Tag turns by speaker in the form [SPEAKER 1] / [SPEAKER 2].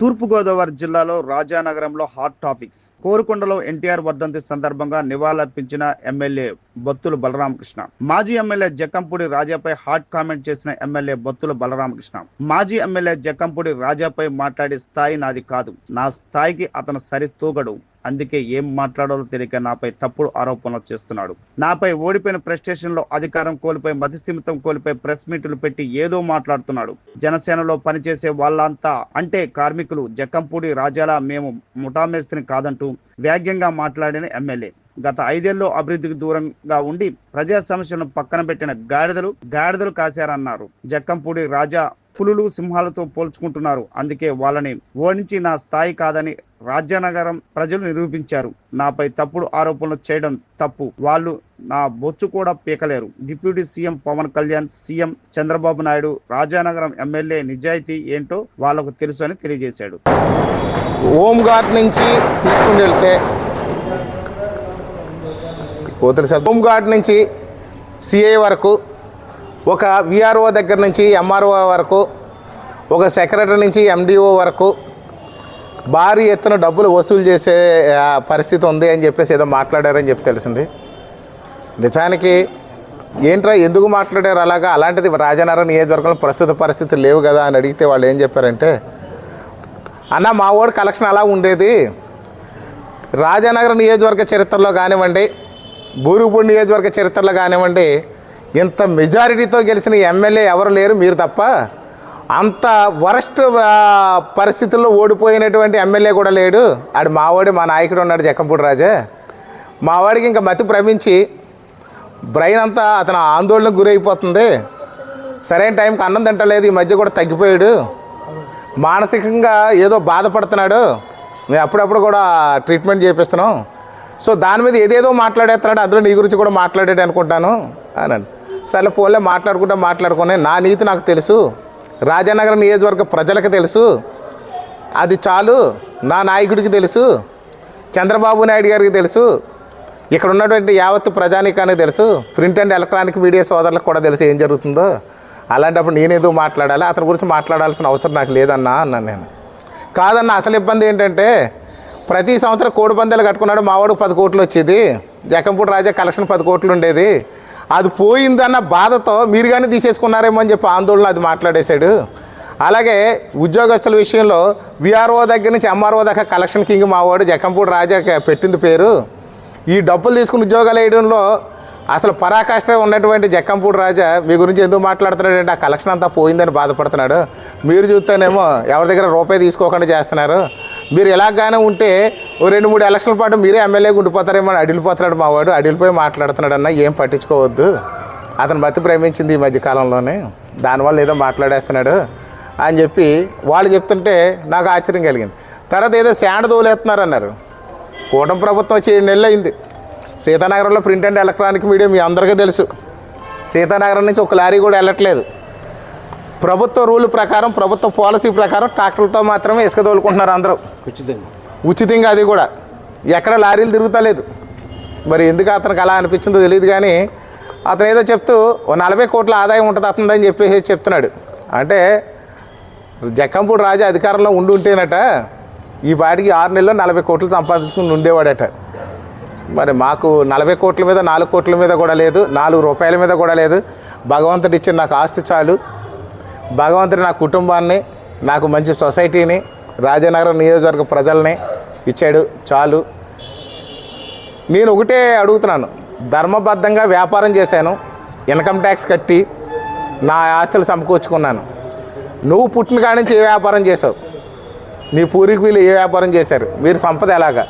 [SPEAKER 1] తూర్పుగోదావరి జిల్లాలో రాజానగరంలో hot topics కోరుకొండలో ఎన్టీఆర్ వర్ధంతి సందర్భంగా నివాళులర్పించిన ఎమ్మెల్యే బొత్తుల బలరామకృష్ణ. మాజీ ఎమ్మెల్యే జక్కంపూడి రాజాపై హాట్ కామెంట్ చేసిన ఎమ్మెల్యే బొత్తుల బలరామకృష్ణ. మాజీ ఎమ్మెల్యే జక్కంపూడి రాజాపై మాట్లాడే స్థాయి నాది కాదు. నా స్థాయికి అతను సరిస్తూగడు అందుకే ఏం మాట్లాడాలో తెలియక నాపై తప్పుడు ఆరోపణలు చేస్తున్నాడు. నాపై ఓడిపోయిన ప్రెస్టేషన్లో అధికారం కోల్పోయి మతిస్థిమితం కోల్పోయి ప్రెస్ మీట్లు పెట్టి ఏదో మాట్లాడుతున్నాడు. జనసేనలో పనిచేసే వాళ్ళంతా అంటే కార్మికులు జక్కంపూడి రాజాల మేము ముఠామేస్త్రిని కాదంటూ వ్యాగ్యంగా మాట్లాడిన ఎమ్మెల్యే. గత ఐదేళ్ళలో అభివృద్ధికి దూరంగా ఉండి ప్రజా సమస్యలను పక్కన పెట్టిన గాడిదలు గాడిదలు కాశారన్నారు. జక్కంపూడి రాజా పులులు సింహాలతో పోల్చుకుంటున్నారు. అందుకే వాళ్ళని ఓడించి నా స్థాయి కాదని రాజ్యనగరం ప్రజలు నిరూపించారు. నాపై తప్పుడు ఆరోపణలు చేయడం తప్పు. వాళ్ళు నా బొచ్చు కూడా పీకలేరు. Deputy CM Pawan Kalyan CM Chandrababu Naidu Rajanagaram MLA నిజాయితీ ఏంటో వాళ్ళకు తెలుసు అని తెలియజేశాడు.
[SPEAKER 2] హోమ్ నుంచి తీసుకుని వెళ్తే కోతులు సార్ నుంచి సిఐ వరకు ఒక విఆర్ఓ దగ్గర నుంచి ఎంఆర్ఓ వరకు ఒక సెక్రటరీ నుంచి ఎండిఓ వరకు భారీ ఎత్తున డబ్బులు వసూలు చేసే పరిస్థితి ఉంది అని చెప్పేసి ఏదో మాట్లాడారని చెప్పి తెలిసింది. నిజానికి ఏంట్రా ఎందుకు మాట్లాడారు? అలాగా అలాంటిది రాజనగరం నియోజకవర్గంలో ప్రస్తుత పరిస్థితి లేవు కదా అని అడిగితే వాళ్ళు ఏం చెప్పారంటే అన్న మా వాడు కలెక్షన్ అలా ఉండేది. రాజానగరం నియోజకవర్గ చరిత్రలో కానివ్వండి బూరుగుపూడి నియోజకవర్గ చరిత్రలో కానివ్వండి ఇంత మెజారిటీతో గెలిచిన ఎమ్మెల్యే ఎవరు లేరు మీరు తప్ప అంత వరస్ట్ పరిస్థితుల్లో ఓడిపోయినటువంటి ఎమ్మెల్యే కూడా లేడు. ఆడు మావాడు మా నాయకుడు ఉన్నాడు జక్కంపూడి రాజా. మావాడికి ఇంకా మతి భ్రమించి బ్రెయిన్ అంతా అతను ఆందోళనకు గురైపోతుంది. సరైన టైంకి అన్నం తింటలేదు ఈ మధ్య కూడా తగ్గిపోయాడు. మానసికంగా ఏదో బాధపడుతున్నాడు. మేము అప్పుడప్పుడు కూడా ట్రీట్మెంట్ చేపిస్తున్నాం. సో దాని మీద ఏదేదో మాట్లాడేస్తున్నాడు అందులో నీ గురించి కూడా మాట్లాడాడు అనుకుంటాను అని సరే పోలే మాట్లాడుకుంటా మాట్లాడుకునే నా నీతి నాకు తెలుసు. రాజానగరం నియోజకవర్గ ప్రజలకు తెలుసు. అది చాలు. నా నాయకుడికి తెలుసు. చంద్రబాబు నాయుడు గారికి తెలుసు. ఇక్కడ ఉన్నటువంటి యావత్తు ప్రజానీకానికి తెలుసు. ప్రింట్ అండ్ ఎలక్ట్రానిక్ మీడియా సోదరులకు కూడా తెలుసు ఏం జరుగుతుందో. అలాంటప్పుడు నేనేదో మాట్లాడాలి? అతని గురించి మాట్లాడాల్సిన అవసరం నాకు లేదన్నా అన్నాను నేను. కాదన్న అసలు ఇబ్బంది ఏంటంటే ప్రతి సంవత్సరం కోడి పందాలు కట్టుకున్నాడు. మావాడు పది కోట్లు వచ్చేది. జకంపూడి రాజా కలెక్షన్ పది కోట్లు ఉండేది. అది పోయిందన్న బాధతో మీరు కానీ తీసేసుకున్నారేమో అని చెప్పి ఆందోళన అది మాట్లాడేశాడు. అలాగే ఉద్యోగస్తుల విషయంలో విఆర్ఓ దగ్గర నుంచి ఎంఆర్ఓ దాకా కలెక్షన్ కింగ్ మావాడు జకంపూడి రాజా పెట్టింది పేరు. ఈ డబ్బులు తీసుకుని ఉద్యోగాలు వేయడంలో అసలు పరాకాష్ట ఉన్నటువంటి జక్కంపూడి రాజా మీ గురించి ఎందుకు మాట్లాడుతున్నాడంటే ఆ కలెక్షన్ అంతా పోయిందని బాధపడుతున్నాడు. మీరు చూస్తేనేమో ఎవరి దగ్గర రూపాయి తీసుకోకుండా చేస్తున్నారు. మీరు ఎలాగానే ఉంటే ఓ రెండు మూడు ఎలక్షన్ల పాటు మీరే ఎమ్మెల్యే ఉండిపోతారేమో అని అడిగిపోతున్నాడు మా వాడు. మాట్లాడుతున్నాడు అన్న ఏం పట్టించుకోవద్దు. అతను మతి ప్రేమించింది ఈ మధ్యకాలంలోనే దానివల్ల ఏదో మాట్లాడేస్తున్నాడు అని చెప్పి వాళ్ళు చెప్తుంటే నాకు ఆశ్చర్యం కలిగింది. తర్వాత ఏదో శాండ్ దోలేస్తున్నారు అన్నారు కూటమి ప్రభుత్వం వచ్చి ఏడు నెలలు అయింది. సీతానగరంలో ప్రింట్ అండ్ ఎలక్ట్రానిక్ మీడియా మీ అందరికీ తెలుసు. సీతానగరం నుంచి ఒక లారీ కూడా వెళ్ళట్లేదు. ప్రభుత్వ రూల్ ప్రకారం ప్రభుత్వ పాలసీ ప్రకారం ట్రాక్టర్లతో మాత్రమే ఇసుక తోలుకుంటున్నారు అందరూ. ఉచితంగా అది కూడా. ఎక్కడ లారీలు తిరుగుతలేదు మరి ఎందుకు అతనికి అలా అనిపించిందో తెలియదు కానీ అతను ఏదో చెప్తూ ఓ నలభై కోట్ల ఆదాయం ఉంటుంది అతనిదని చెప్పేసి చెప్తున్నాడు. అంటే జక్కంపూడి రాజా అధికారంలో ఉండి ఉంటేనట ఈ పాటికి ఆరు నెలల్లో నలభై కోట్లు సంపాదించుకుని ఉండేవాడట. మరి మాకు నలభై కోట్ల మీద నాలుగు కోట్ల మీద కూడా లేదు నాలుగు రూపాయల మీద కూడా లేదు. భగవంతుడు ఇచ్చిన నాకు ఆస్తి చాలు. భగవంతుడు నా కుటుంబాన్ని నాకు మంచి సొసైటీని రాజనగరం నియోజకవర్గ ప్రజల్ని ఇచ్చాడు చాలు. నేను ఒకటే అడుగుతున్నాను ధర్మబద్ధంగా వ్యాపారం చేశాను ఇన్కమ్ ట్యాక్స్ కట్టి నా ఆస్తులు సమకూర్చుకున్నాను. నువ్వు పుట్టిన కాడి నుంచి ఏ వ్యాపారం చేసావు నీ పూర్వీకులు ఏ వ్యాపారం చేశారు? మీరు సంపద ఎలాగా?